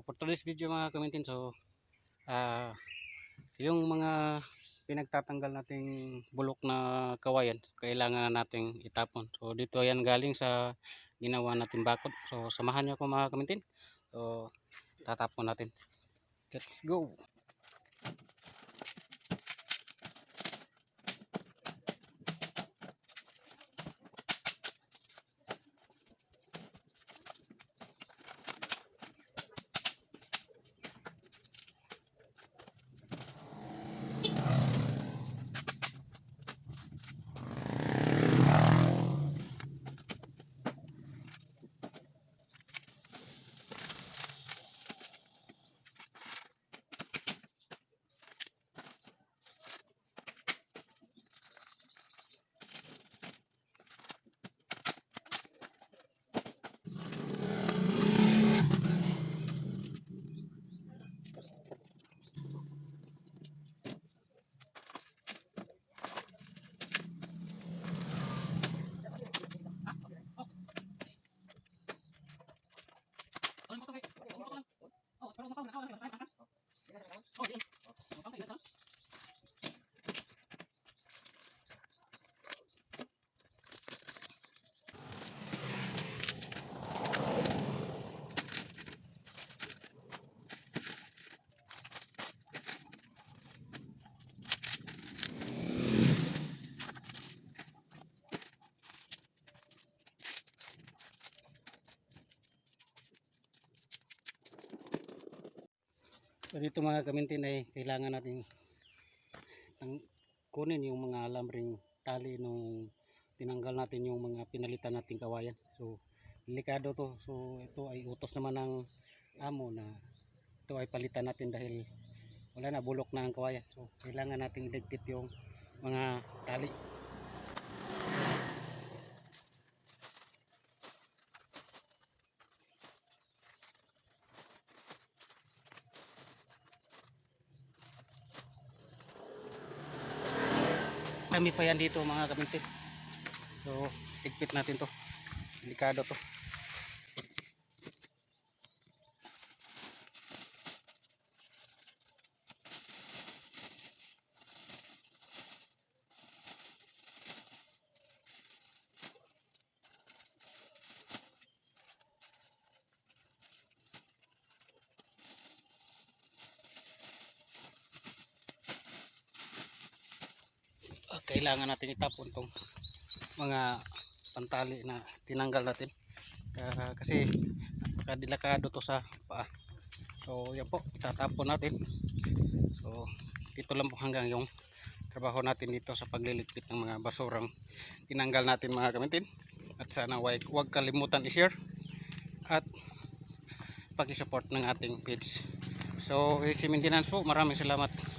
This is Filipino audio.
So for today's video mga kamentin, so ah yung mga pinagtatanggal nating bulok na kawayan, kailangan na nating itapon. So dito yan galing sa ginawa natin bakod. So samahan niyo ako mga kamentin. So tatapon natin. Let's go. Dito mga kamintin ay kailangan natin tang kunin yung mga alamring tali nung tinanggal natin yung mga pinalitan nating kawayan. So delikado to. So ito ay utos naman ng amo na ito ay palitan natin dahil wala na bulok na ang kawayan. So kailangan nating iligpit yung mga tali. Kami pa yan dito mga kamintin. So, tigpit natin to. Delikado to. Kailangan natin itapon tong mga pantali na tinanggal natin. Ka- kasi napakadelikado to sa paa. So yan po itatapon natin. So dito lang po hanggang yung trabaho natin dito sa pagliligpit ng mga basurang tinanggal natin mga kamitin at sana huwag, kalimutan i-share at pag-support ng ating page. So easy maintenance po maraming salamat